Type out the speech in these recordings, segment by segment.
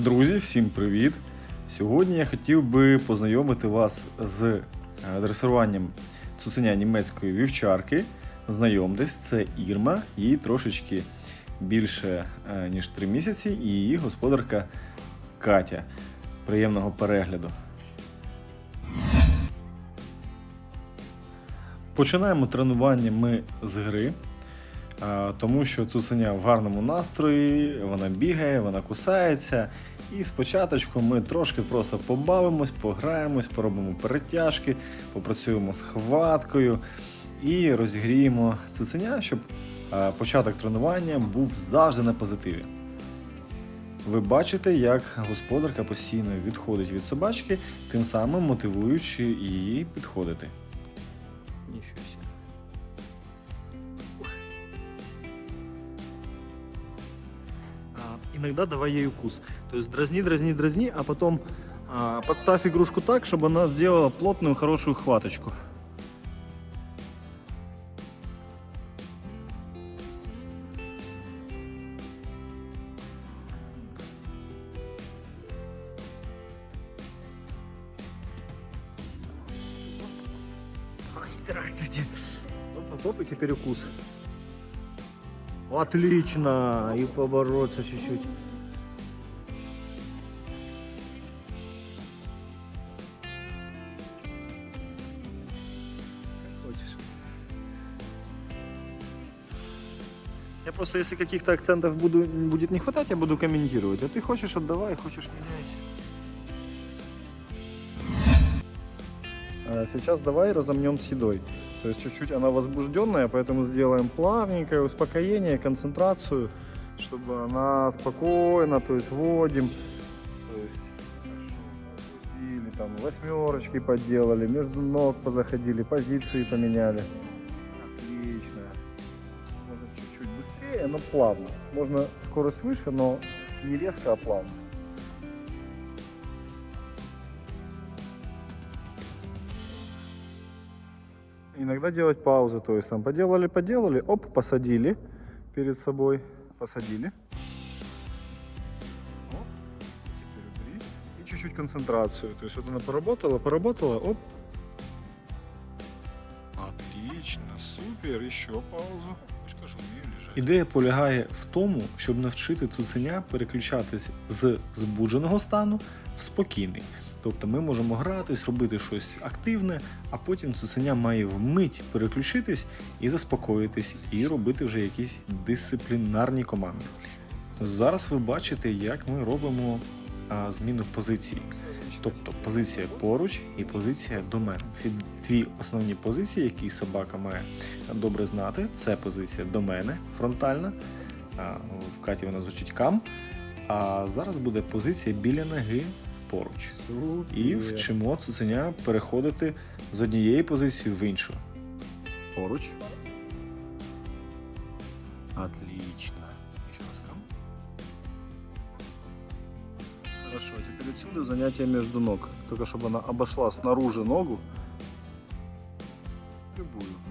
Друзі, всім привіт! Сьогодні я хотів би познайомити вас з е, дресируванням цуценя німецької вівчарки. Знайомтесь, це Ірма, їй трошечки більше е, ніж 3 місяці, і її господарка Катя. Приємного перегляду. Починаємо тренування ми з гри. Тому що цуценя в гарному настрої, вона бігає, вона кусається. І спочатку ми трошки просто побавимось, пограємось, поробимо перетяжки, попрацюємо з хваткою і розігріємо цуценя, щоб початок тренування був завжди на позитиві. Ви бачите, як господарка постійно відходить від собачки, тим самим мотивуючи її підходити. Ничего иногда давай ей укус. То есть дразни, дразни, дразни, а потом а, подставь игрушку так, чтобы она сделала плотную, хорошую хваточку. Ой, здравствуйте. И теперь укус. Отлично! И побороться чуть-чуть. Я просто, если каких-то акцентов буду, будет не хватать, я буду комментировать. А ты хочешь отдавай, хочешь меняйся. Сейчас давай разомнем с едой. То есть чуть-чуть она возбужденная, поэтому сделаем плавненькое успокоение, концентрацию, чтобы она спокойно, то есть вводим, то есть или там восьмерочки поделали, между ног позаходили, позиции поменяли. Отлично. Можно чуть-чуть быстрее, но плавно. Можно скорость выше, но не резко, а плавно. Иногда делать паузы, то есть там поделали, поделали, оп, посадили перед собой, посадили. Оп, теперь убери. И чуть-чуть концентрацию. То есть вот она поработала, поработала, оп. Отлично, супер, еще паузу. Ідея полягає в тому, щоб навчити цуценя переключатись з збудженого стану в спокійний. Тобто ми можемо гратись, робити щось активне, а потім цуценя має вмить переключитись і заспокоїтись, і робити вже якісь дисциплінарні команди. Зараз ви бачите, як ми робимо а, зміну позиції. Тобто позиція поруч і позиція до мене. Ці дві основні позиції, які собака має добре знати. Це позиція до мене фронтальна. В Каті вона звучить кам. А зараз буде позиція біля ноги поруч. І вчимо цуценя переходити з однієї позиції в іншу. Поруч. Отлично. Еще раз кам. Хорошо, теперь отсюда занятие между ног. Только чтобы она обошла снаружи ногу. Любую.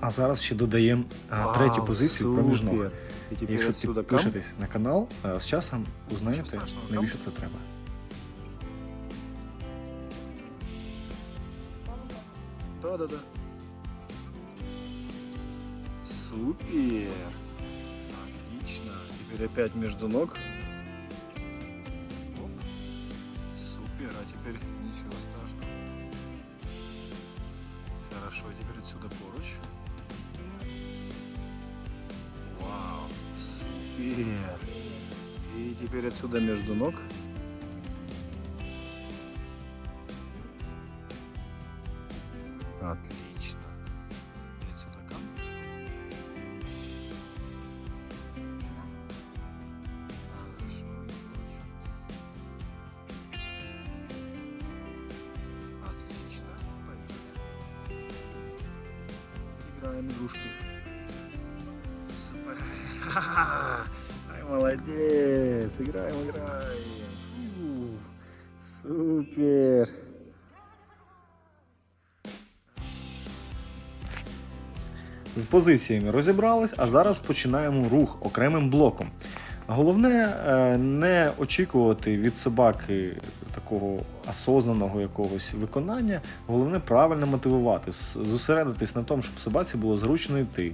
А зараз ще додаємо а, третю позицію проміж ног. супер. И теперь Якщо підпишетесь на канал, з часом узнаєте, навіщо це треба. Да-да-да. Супер. Отлично. Теперь опять между ног. Оп. Супер. А теперь ничего страшного. Хорошо. Теперь отсюда поруч. Супер. И теперь отсюда между ног. Отлично. И отсюда кам. Хорошо. Отлично. Поехали. Играем игрушки. Супер. Молодец. Играем, играем. Фу. Супер. З позиціями розібрались, а зараз починаємо рух окремим блоком. Головне е, не очікувати від собаки такого осознаного якогось виконання. Головне правильно мотивувати, зосередитись на тому, щоб собаці було зручно йти,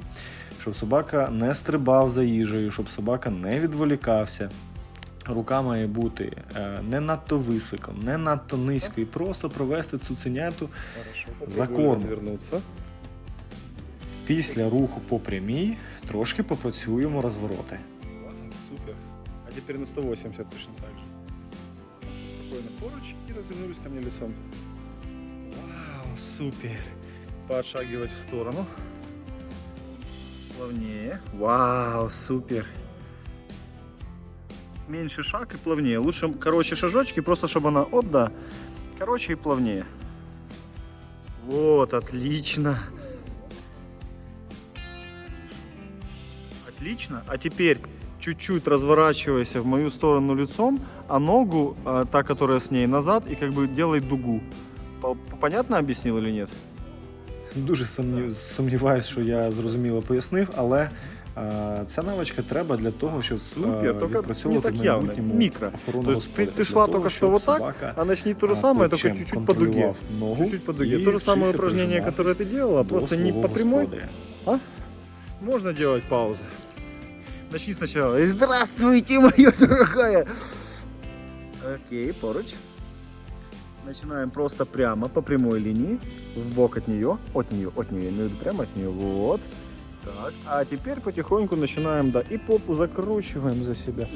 щоб собака не стрибав за їжею, щоб собака не відволікався. Рука має бути е, не надто високо, не надто низько, і просто провести цуценяту. За корм. після руху по прямій. Трошки попрацюємо розвороти. Супер. А теперь на 180 точно так же. Спокойно поруч и развернулись ко мне лицом. Вау, супер. Поотшагивать в сторону. Плавнее. Вау, супер. Меньше шаг и плавнее. Лучше короче шажочки, просто чтобы она, оп, да, короче и плавнее. Вот, отлично. Отлично. А теперь чуть-чуть разворачивайся в мою сторону лицом, а ногу, а, та, которая с ней, назад и как бы делай дугу. По- Понятно объяснил или нет? Дуже сумнів- сумніваюсь, що я зрозуміло пояснив, але е, ця навичка треба для того, щоб Супер, е, тільки відпрацьовувати не в так явно, майбутньому мікро. охорону То есть господаря. ты- ты шла Для того, только что щоб вот так, собака, А начни то же а, самое, только плечем чуть-чуть по дуге. контролював Ногу Чуть-чуть по дуге. і То же самое вчився упражнение, которое ты делала, до просто не свого по прямой. господаря. Можно делать паузы. Начни сначала. Здравствуйте, моя дорогая. Окей, поруч. Начинаем просто прямо по прямой линии, в бок от нее, от нее, от нее, я имею в виду прямо от нее, вот. Так, а теперь потихоньку начинаем, да, и попу закручиваем за себя.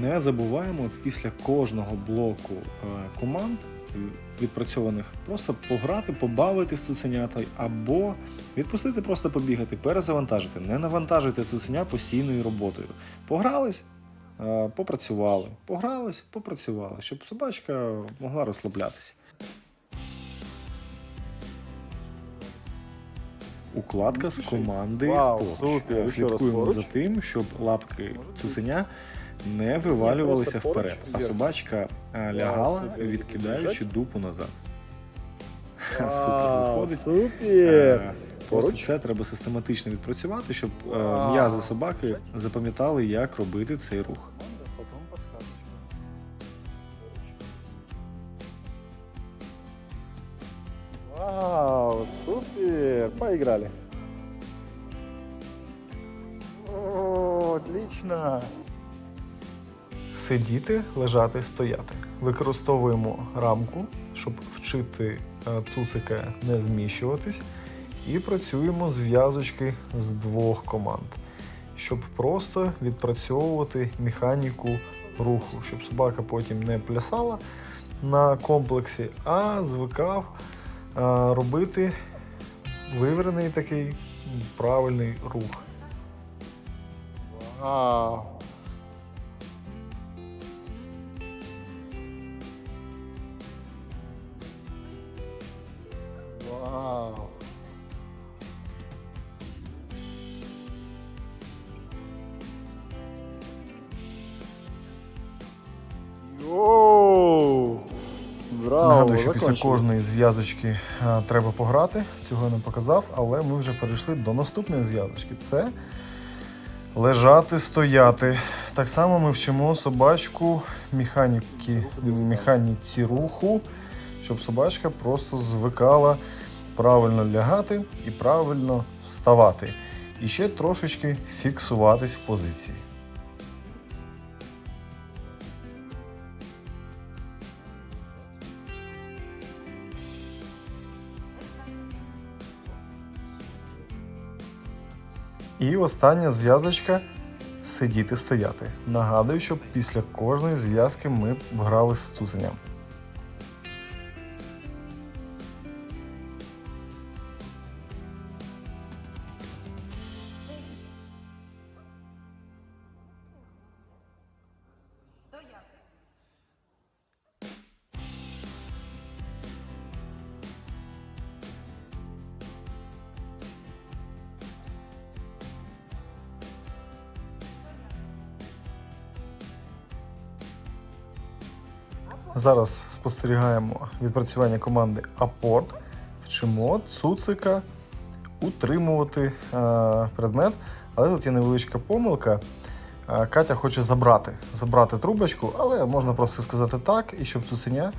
Не забуваємо після кожного блоку е, команд відпрацьованих просто пограти, побавити з цуценятою або відпустити, просто побігати, перезавантажити, не навантажити цуценя постійною роботою. Погрались, е, попрацювали, погрались, попрацювали, щоб собачка могла розслаблятися. Укладка з команди Вау, поруч. супер. Е, Слідкуємо за тим, щоб лапки цуценя не вивалювалися вперед, а собачка е, лягала, відкидаючи дупу назад. Супер виходить. Супер. Просто це треба систематично відпрацювати, щоб е, м'язи собаки запам'ятали, як робити цей рух. Вау, супер! Поиграли. О, отлично. Сидіти, лежати, стояти. Використовуємо рамку, щоб вчити е, цуцика не зміщуватись, і працюємо з в'язочки з двох команд, щоб просто відпрацьовувати механіку руху, щоб собака потім не плясала на комплексі, а звикав е, робити виверений такий правильний рух. Вау. Вау. Йоу! Браво, Нагадую, що після закончили. кожної зв'язочки а, треба пограти. Цього я не показав, але ми вже перейшли до наступної зв'язочки. Це лежати, стояти. Так само ми вчимо собачку механіки, механіці руху, щоб собачка просто звикала правильно лягати і правильно вставати. І ще трошечки фіксуватись в позиції. І остання зв'язочка сидіти стояти. Нагадую, що після кожної зв'язки ми грали з цуценям. Зараз спостерігаємо відпрацювання команди Апорт. Вчимо цуцика утримувати е, предмет. Але тут є невеличка помилка. Е, Катя хоче забрати, забрати трубочку, але можна просто сказати так, і щоб цуценя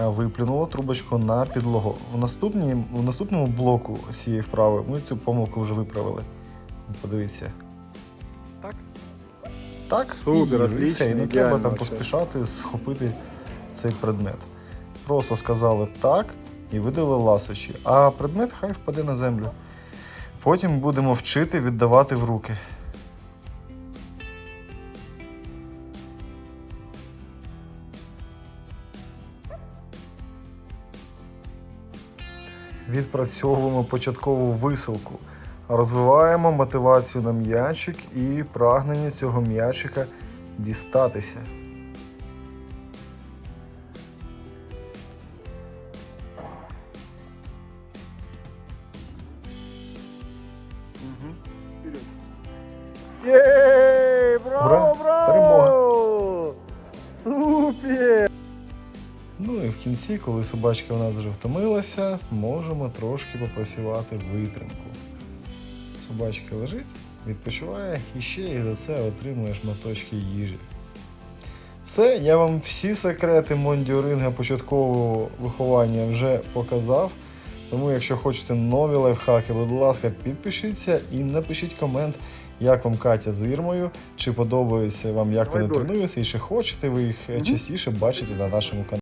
е, виплюнуло трубочку на підлогу. В, наступній, в наступному блоку цієї вправи ми цю помилку вже виправили. Подивіться. Так? Так, Супер, і, і все, і не треба там поспішати схопити цей предмет. Просто сказали так і видали ласощі, а предмет хай впаде на землю. Потім будемо вчити віддавати в руки. Відпрацьовуємо початкову висилку. Розвиваємо мотивацію на м'ячик і прагнення цього м'ячика дістатися. Єй, браво, Ура! браво! Супер! Ну і в кінці, коли собачка у нас вже втомилася, можемо трошки попрацювати витримку. Собачка лежить, відпочиває і ще і за це отримує шматочки їжі. Все, я вам всі секрети мондіоринга початкового виховання вже показав. Тому, якщо хочете нові лайфхаки, будь ласка, підпишіться і напишіть комент, як вам Катя з Ірмою, чи подобається вам, як Давай, вони Дорь. тренуються, і чи хочете ви їх е, частіше бачити на нашому каналі.